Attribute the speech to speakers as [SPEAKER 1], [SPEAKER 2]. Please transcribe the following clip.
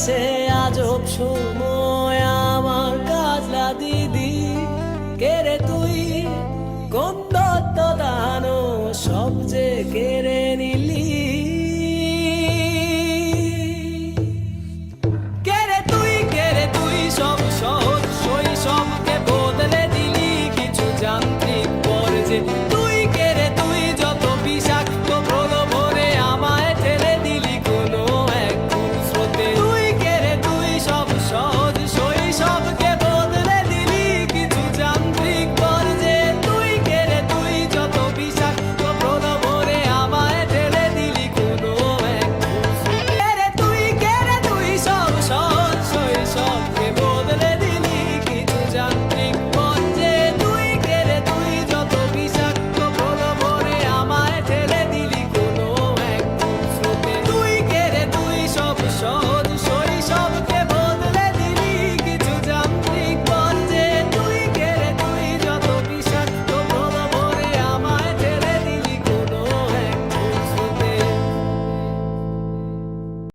[SPEAKER 1] গেছে আজব সময় আমার কাজলা দিদি। কেরে তুই? কোন দত্ত দানো সব যে কেড়ে নিলি?